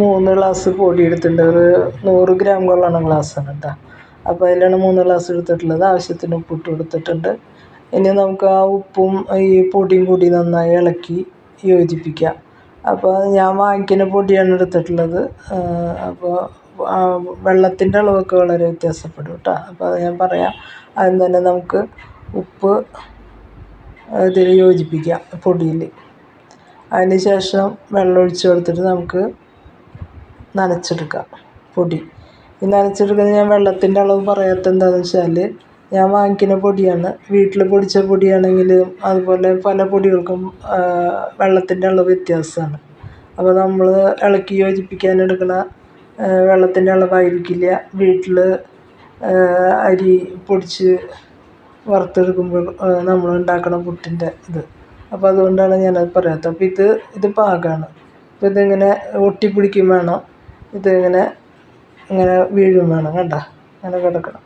മൂന്ന് ഗ്ലാസ് പൊടി എടുത്തിട്ടുണ്ട് ഒരു നൂറ് ഗ്രാം കൊള്ളണ ഗ്ലാസ്സാണ് കേട്ടോ അപ്പോൾ അതിലാണ് മൂന്ന് ഗ്ലാസ് എടുത്തിട്ടുള്ളത്. ആവശ്യത്തിന് ഉപ്പിട്ട് കൊടുത്തിട്ടുണ്ട്. ഇനി നമുക്ക് ആ ഉപ്പും ഈ പൊടിയും കൂടി നന്നായി ഇളക്കി യോജിപ്പിക്കാം. അപ്പോൾ ഞാൻ വാങ്ങിക്കുന്ന പൊടിയാണ് എടുത്തിട്ടുള്ളത്. അപ്പോൾ വെള്ളത്തിന്റെ അളവൊക്കെ വളരെ വ്യത്യാസപ്പെടും കേട്ടോ അപ്പോൾ അത് ഞാൻ പറയാം. ആദ്യം തന്നെ നമുക്ക് ഉപ്പ് ഇതിൽ യോജിപ്പിക്കാം പൊടിയിൽ അതിന് ശേഷം വെള്ളം ഒഴിച്ച് കൊടുത്തിട്ട് നമുക്ക് നനച്ചെടുക്കാം പൊടി. ഈ നനച്ചെടുക്കുന്നത് ഞാൻ വെള്ളത്തിന്റെ അളവ് പറയാത്ത എന്താണെന്ന് വെച്ചാൽ ഞാൻ വാങ്ങിക്കുന്ന പൊടിയാണ്. വീട്ടിൽ പൊടിച്ച പൊടിയാണെങ്കിലും അതുപോലെ പല പൊടികൾക്കും വെള്ളത്തിന്റെ അളവ് വ്യത്യാസമാണ്. അപ്പോൾ നമ്മൾ ഇളക്കി യോജിപ്പിക്കാൻ എടുക്കുന്ന വെള്ളത്തിന്റെ അളവായിരിക്കില്ല. വീട്ടിൽ അരി പൊടിച്ച് വറുത്തെടുക്കുമ്പോൾ നമ്മൾ ഉണ്ടാക്കണ പുട്ടിന്റെ ഇത്. അപ്പോൾ അതുകൊണ്ടാണ് ഞാനത് പറയാത്തത്. അപ്പോൾ ഇത് ഇത് പാകമാണ് അപ്പോൾ ഇതിങ്ങനെ ഒട്ടിപ്പിടിക്കും വേണം. ഇതിങ്ങനെ ഇങ്ങനെ വീഴും വേണം കണ്ട? അങ്ങനെ കിടക്കണം.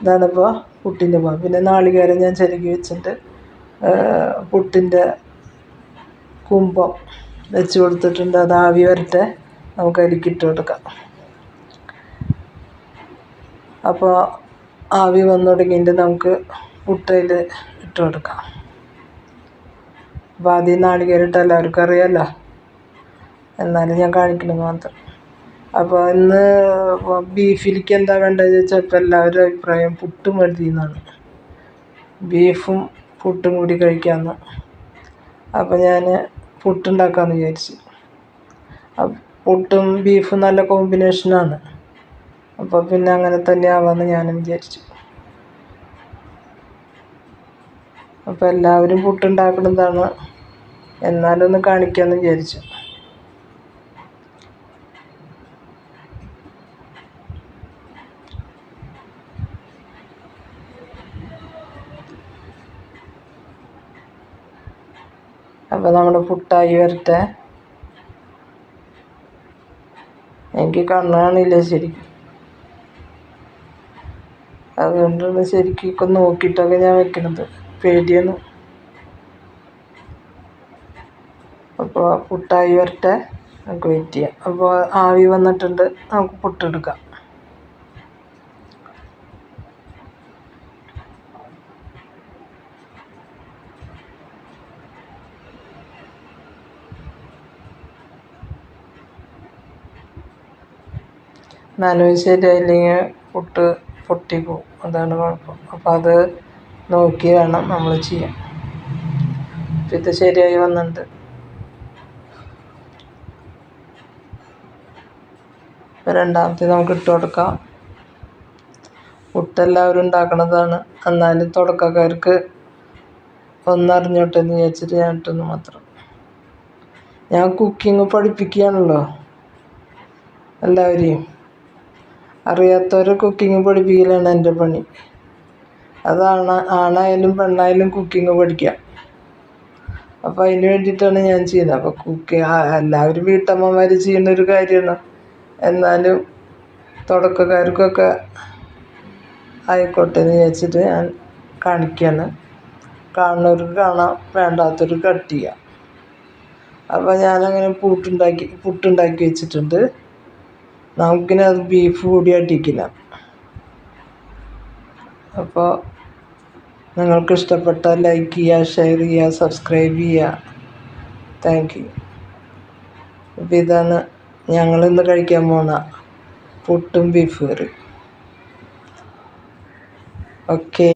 ഇതാണിപ്പോൾ പുട്ടിന്റെ പാകം പിന്നെ നാളികേരം ഞാൻ ചിരകി വെച്ചിട്ട് പുട്ടിന്റെ കുമ്പം വെച്ച് കൊടുത്തിട്ടുണ്ട്. അത് ആവി വരട്ടെ. നമുക്ക് അരിക്കിട്ട് കൊടുക്കാം. അപ്പോൾ ആവി വന്നു തുടങ്ങിയിട്ട് നമുക്ക് പുട്ടയിൽ ഇട്ട് കൊടുക്കാം. അപ്പോൾ ആദ്യം നാളികേരം ഇട്ട് എല്ലാവർക്കും അറിയാമല്ലോ എന്നാലും ഞാൻ കാണിക്കുന്നത് മാത്രം. അപ്പോൾ ഇന്ന് ബീഫിലേക്ക് എന്താ വേണ്ടത് ചോദിച്ചാൽ ഇപ്പോൾ എല്ലാവരും അഭിപ്രായം പുട്ടും മതി എന്നാണ് ബീഫും പുട്ടും കൂടി കഴിക്കാമെന്ന് അപ്പോൾ ഞാൻ പുട്ടുണ്ടാക്കാമെന്ന് വിചാരിച്ചു. പുട്ടും ബീഫും നല്ല കോമ്പിനേഷനാണ് അപ്പോൾ പിന്നെ അങ്ങനെ തന്നെ ആവാമെന്ന് ഞാനും വിചാരിച്ചു. അപ്പോൾ എല്ലാവരും പുട്ടുണ്ടാക്കുന്നതാണ് എന്നാലൊന്ന് കാണിക്കാമെന്ന് വിചാരിച്ചു. അപ്പോൾ നമ്മുടെ പുട്ടായി വരട്ടെ. എനിക്ക് കണ്ണ് കാണില്ല ശരിക്കും. അതുകൊണ്ടാണ് ശരിക്കും ഒക്കെ നോക്കിയിട്ടൊക്കെ ഞാൻ വെക്കണത്. പേടിയാണ്. അപ്പോൾ പുട്ടായി വരട്ടെ. നമുക്ക് വെയിറ്റ് ചെയ്യാം. അപ്പോൾ ആവി വന്നിട്ടുണ്ട്. നമുക്ക് പുട്ടെടുക്കാം. നനവ് ശരിയായില്ലെങ്കിൽ പുട്ട് പൊട്ടിപ്പോവും. അതാണ് കുഴപ്പം. അപ്പം അത് നോക്കി വേണം നമ്മൾ ചെയ്യാൻ. അപ്പം ഇത് ശരിയായി വന്നിട്ടുണ്ട്. രണ്ടാമത്തെ നമുക്ക് ഇട്ട് കൊടുക്കാം. പുട്ടെല്ലാവരും ഉണ്ടാക്കണതാണ്. എന്നാലും തുടക്കക്കാർക്ക് ഒന്നറിഞ്ഞോട്ടെ എന്ന് വിചാരിച്ചിട്ട് ഞാൻ ഇട്ടെന്ന് മാത്രം. ഞാൻ കുക്കിംഗ് പഠിപ്പിക്കുകയാണല്ലോ. എല്ലാവരെയും. അറിയാത്തവരെ കുക്കിംഗ് പഠിപ്പിക്കലാണ് എന്റെ പണി. അതാണ് ആണായാലും പെണ്ണായാലും കുക്കിംഗ് പഠിക്കാം. അപ്പോൾ അതിന് വേണ്ടിയിട്ടാണ് ഞാൻ ചെയ്യുന്നത്. അപ്പോൾ കുക്ക് എല്ലാവരും വീട്ടമ്മമാർ ചെയ്യുന്ന ഒരു കാര്യമാണ്. എന്നാലും തുടക്കക്കാർക്കൊക്കെ ആയിക്കോട്ടെ എന്ന് വിചാരിച്ചിട്ട് ഞാൻ കാണിക്കുകയാണ് കാണുന്നവർക്ക് കാണാം വേണ്ടാത്തവർക്ക് കട്ട് ചെയ്യാം. അപ്പോൾ ഞാനങ്ങനെ പുട്ടുണ്ടാക്കി പുട്ടുണ്ടാക്കി വെച്ചിട്ടുണ്ട്. നമുക്കിനി അത് ബീഫ് കൂടി അടിക്കില്ല അപ്പോൾ നിങ്ങൾക്ക് ഇഷ്ടപ്പെട്ടാൽ ലൈക്ക് ചെയ്യുക ഷെയർ ചെയ്യുക സബ്സ്ക്രൈബ് ചെയ്യുക. താങ്ക് യു അപ്പോൾ ഇതാണ് ഞങ്ങളിന്ന് കഴിക്കാൻ പോണ പുട്ടും ബീഫ് കറി. ഓക്കെ